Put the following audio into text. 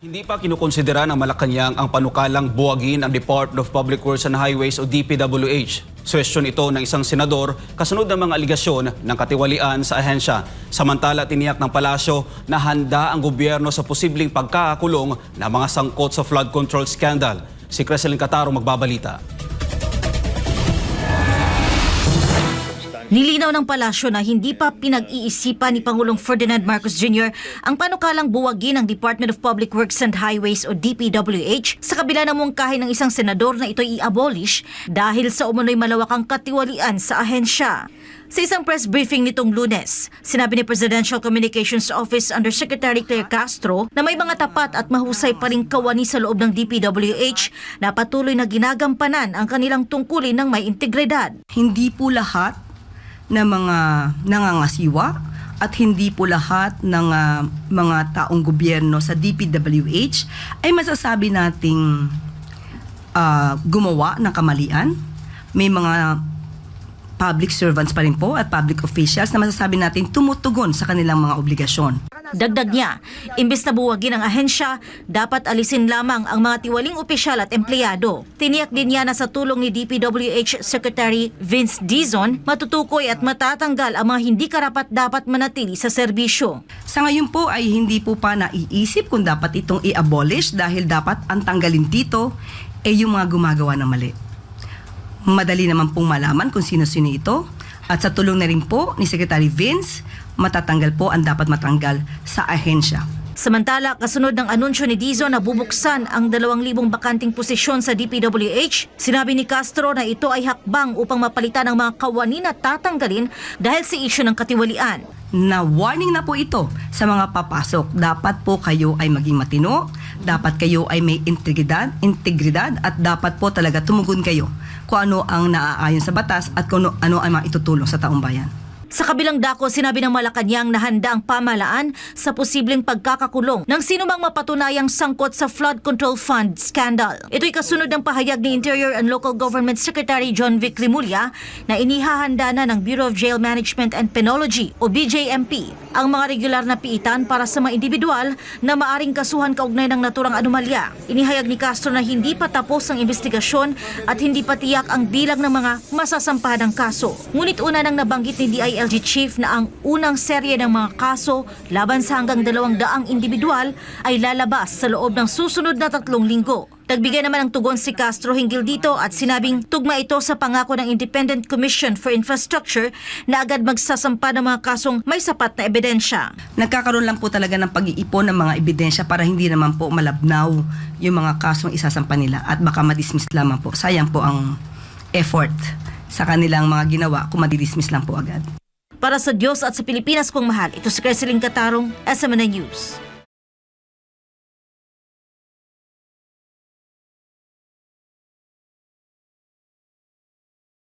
Hindi pa kinukonsidera ng Malacanang ang panukalang buwagin ang Department of Public Works and Highways o DPWH. Suwestyon ito ng isang senador kasunod ng mga aligasyon ng katiwalian sa ahensya. Samantala, tiniyak ng palasyo na handa ang gobyerno sa posibleng pagkakakulong ng mga sangkot sa flood control scandal. Si Creselin Cataro magbabalita. Nilinaw ng palasyo na hindi pa pinag-iisipan ni Pangulong Ferdinand Marcos Jr. ang panukalang buwagin ng Department of Public Works and Highways o DPWH sa kabila ng mungkahi ng isang senador na ito'y i-abolish dahil sa umunoy malawakang katiwalian sa ahensya. Sa isang press briefing nitong lunes, sinabi ni Presidential Communications Office Undersecretary Claire Castro na may mga tapat at mahusay pa ring kawani sa loob ng DPWH na patuloy na ginagampanan ang kanilang tungkulin ng may integridad. hindi po lahat ng mga nangangasiwa at hindi po lahat ng ah, mga taong gobyerno sa DPWH ay masasabi nating ah, gumawa ng kamalian. May mga public servants pa rin po at public officials na masasabi natin tumutugon sa kanilang mga obligasyon. Dagdag niya, imbes na buwagin ang ahensya, dapat alisin lamang ang mga tiwaling opisyal at empleyado. Tiniyak din niya na sa tulong ni DPWH Secretary Vince Dizon, matutukoy at matatanggal ang mga hindi karapat dapat manatili sa serbisyo. Sa ngayon po ay hindi po pa naiisip kung dapat itong i-abolish dahil dapat ang tanggalin dito ay yung mga gumagawa ng mali. Madali naman pong malaman kung sino-sino ito at sa tulong na rin po ni Secretary Vince, matatanggal po ang dapat matanggal sa ahensya. Samantala, kasunod ng anunsyo ni Dizon na bubuksan ang 2,000 bakanting posisyon sa DPWH, sinabi ni Castro na ito ay hakbang upang mapalitan ang mga kawani na tatanggalin dahil sa isyu ng katiwalian. Na warning na po ito sa mga papasok. Dapat po kayo ay maging matino, dapat kayo ay may integridad, integridad at dapat po talaga tumugon kayo kung ano ang naaayon sa batas at kung ano, ano ang maitutulong sa taong bayan. Sa kabilang dako, sinabi ng Malacanang na handa ang pamalaan sa posibleng pagkakakulong ng sinumang mapatunayang sangkot sa Flood Control Fund scandal. Ito'y kasunod ng pahayag ni Interior and Local Government Secretary John Vic Rimulya na inihahanda na ng Bureau of Jail Management and Penology o BJMP ang mga regular na piitan para sa mga individual na maaring kasuhan kaugnay ng naturang anomalya. Inihayag ni Castro na hindi pa tapos ang investigasyon at hindi pa tiyak ang bilang ng mga masasampahan ng kaso. Ngunit una nang nabanggit ni DILG Chief na ang unang serye ng mga kaso laban sa hanggang dalawang daang individual ay lalabas sa loob ng susunod na tatlong linggo. Nagbigay naman ng tugon si Castro hinggil dito at sinabing tugma ito sa pangako ng Independent Commission for Infrastructure na agad magsasampa ng mga kasong may sapat na ebidensya. Nagkakaroon lang po talaga ng pag-iipon ng mga ebidensya para hindi naman po malabnaw yung mga kasong isasampa nila at baka madismiss lamang po. Sayang po ang effort sa kanilang mga ginawa kung madidismiss lang po agad. Para sa Diyos at sa Pilipinas kong mahal, ito si Creseling Katarong, SMNA News.